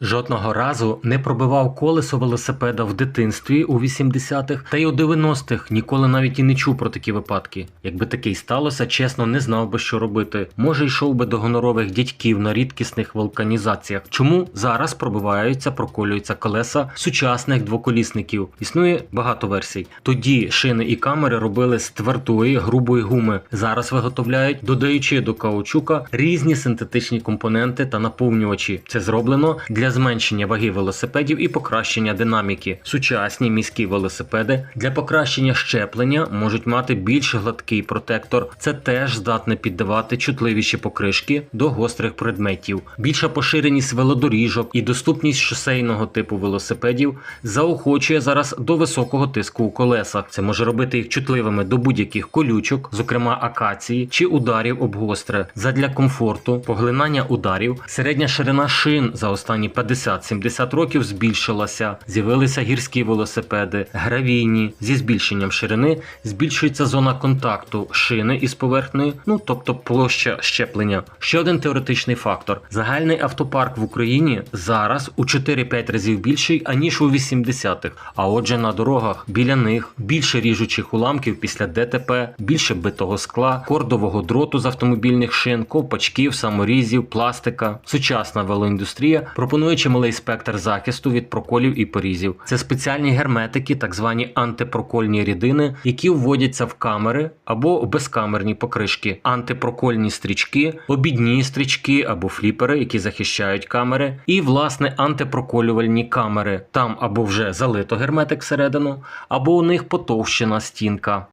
Жодного разу не пробивав колесо велосипеда в дитинстві у 80-х, та й у 90-х ніколи навіть і не чув про такі випадки. Якби таке й сталося, чесно, не знав би, що робити. Може, йшов би до гонорових дядьків на рідкісних вулканізаціях. Чому зараз пробиваються, проколюються колеса сучасних двоколісників? Існує багато версій. Тоді шини і камери робили з твердої, грубої гуми. Зараз виготовляють, додаючи до каучука різні синтетичні компоненти та наповнювачі. Це зроблено для зменшення ваги велосипедів і покращення динаміки. Сучасні міські велосипеди для покращення щеплення можуть мати більш гладкий протектор. Це теж здатне піддавати чутливіші покришки до гострих предметів. Більша поширеність велодоріжок і доступність шосейного типу велосипедів заохочує зараз до високого тиску у колесах. Це може робити їх чутливими до будь-яких колючок, зокрема акації чи ударів об гостре. Задля комфорту, поглинання ударів, середня ширина шин за останні 50-70 років збільшилася. З'явилися гірські велосипеди, гравійні. Зі збільшенням ширини збільшується зона контакту шини із поверхнею, ну тобто площа щеплення. Ще один теоретичний фактор: загальний автопарк в Україні зараз у 4-5 разів більший аніж у 80-х. А отже, на дорогах біля них більше ріжучих уламків після ДТП, більше битого скла, кордового дроту з автомобільних шин, ковпачків, саморізів, пластика. Сучасна велоіндустрія пропонує чималий спектр захисту від проколів і порізів. Це спеціальні герметики, так звані антипрокольні рідини, які вводяться в камери або безкамерні покришки, антипрокольні стрічки, обідні стрічки або фліпери, які захищають камери, і власне антипроколювальні камери. Там або вже залито герметик всередину, або у них потовщена стінка.